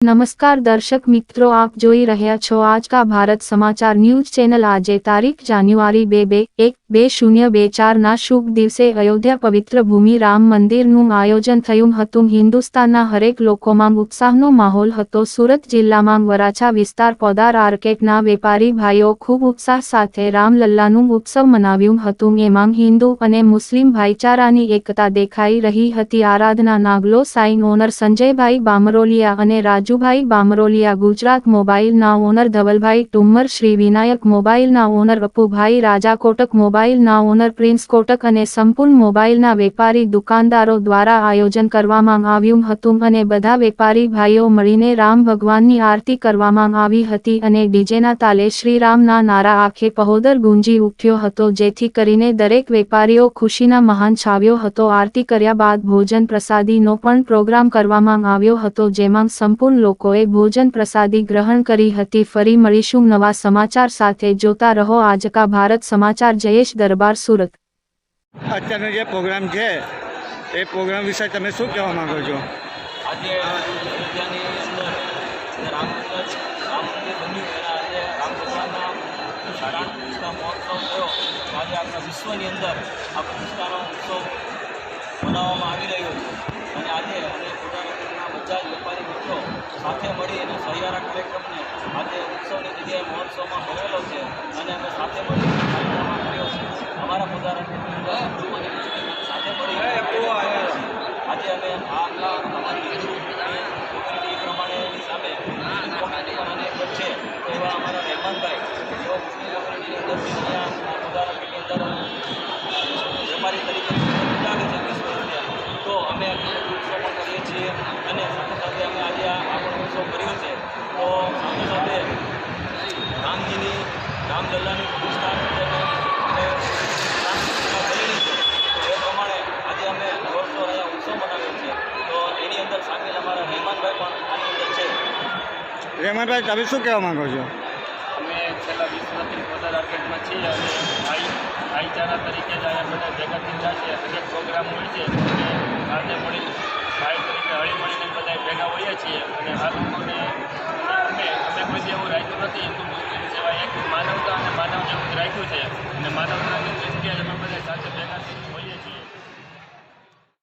નમસ્કાર દર્શક મિત્રો, આપ જોઈ રહ્યા છો આજ કા ભારત સમાચાર ન્યૂઝ ચેનલ. આજે તારીખ જાન્યુઆરી બે બે એક બે શૂન્ય બે ચારના શુભ દિવસે અયોધ્યા પવિત્ર ભૂમિ રામ મંદિરનું આયોજન થયું હતું. હિન્દુસ્તાનના હરેક લોકોમાં ઉત્સાહનો માહોલ હતો. સુરત જિલ્લામાં વરાછા વિસ્તાર પોદાર આર્કેટના વેપારી ભાઈઓ ખૂબ ઉત્સાહ સાથે રામલલ્લાનું ઉત્સવ મનાવ્યું હતું. એમાં હિન્દુ અને મુસ્લિમ ભાઈચારાની એકતા દેખાઈ રહી હતી. આરાધના નાગલો સાઈન ઓનર સંજયભાઈ બામરોલિયા અને રાજુભાઈ બામરોલિયા, ગુજરાત મોબાઈલના ઓનર ધવલભાઈ ટુમ્મર, શ્રી વિનાયક મોબાઈલના ઓનર અપુભાઈ રાજા કોટક મોબાઈલના ઓનર પ્રિન્સ કોટક અને સંપૂર્ણ મોબાઈલના વેપારી દુકાનદારો દ્વારા આયોજન કરવામાં આવ્યું હતું અને બધા વેપારી ભાઈઓ મળીને રામ ભગવાનની આરતી કરવામાં આવી હતી અને ડીજેના તાલે શ્રીરામના નારા આખે પહોદર ગુંજી ઉઠ્યો હતો, જેથી કરીને દરેક વેપારીઓ ખુશીના મહાન છાવ્યો હતો. આરતી કર્યા બાદ ભોજન પ્રસાદીનો પણ પ્રોગ્રામ કરવામાં આવ્યો હતો, જેમાં સંપૂર્ણ લોકોએ ભોજન પ્રસાદી ગ્રહણ કરી હતી. ફરી મળીશું નવા સમાચાર સાથે. જોતા રહો આજકા ભારત સમાચાર. જયેશ દરબાર સુરત. અત્યારનો જે પ્રોગ્રામ છે એ પ્રોગ્રામ વિશે તમે શું કહેવા માંગો છો? આજે અયોધ્યાની અંદર જે રામ મંદિર રામ મંદિર બન્યું એના આજે રામ ભગવાનના સાડા પ્રતિષ્ઠા મહોત્સવ થયો. તો આજે આખા વિશ્વની અંદર આ પ્રતિષ્ઠાનો ઉત્સવ મનાવવામાં આવી રહ્યો છે. અને આજે અમે પોતાના બધા જ વેપારી મિત્રો સાથે મળી અને સહિયારા કાર્યક્રમને આજે ઉત્સવની જગ્યાએ મહોત્સવમાં ભરેલો છે. અને અમે સાથે મળી કાર્યક્રમ કર્યો છે અમારા પોતાના સાથે મળી આજે અમે આ અમારી હિન્દુ પ્રમાણેની સામે છે એવા અમારા રહેમાનભાઈ જેઓ મુસ્લિમ કોમ્યુનિટીની અંદર મુદારકની અંદર વેપારી તરીકે તો અમે ઉત્સવ કરીએ છીએ અને સાથે સાથે અમે આજે આ ઉત્સવ કર્યો છે તો સાથે સાથે રામજીની રામલલ્લાની પ્રતિષ્ઠા માટે અમે રામ પ્રતિષ્ઠા કરેલી છે તો એ પ્રમાણે આજે અમે વર્ષો રહ્યા ઉત્સવ મનાવ્યો છે તો એની અંદર સામેલ અમારા રહેમાનભાઈ પણ આની અંદર છે રેમાભાઈ, તમે શું કહેવા માંગો છો? અમે છેલ્લા વીસ વર્ષથી માર્કેટમાં છીએ અને ભાઈ ભાઈચારા તરીકે જ બધા ભેગા થયેલા છે. અનેક પ્રોગ્રામ હોય છે. સાથે મળી ભાઈ તરીકે હળી મળીને બધા ભેગા હોઈએ છીએ. અને આ લોકોને કોઈ એવું રાખ્યું નથી. હિન્દુ મુસ્લિમ એક માનવતા અને માનવ જેવું રાખ્યું છે. અને માનવતાની દ્રષ્ટિએ અમે બધા સાથે ભેગા થઈને હોઈએ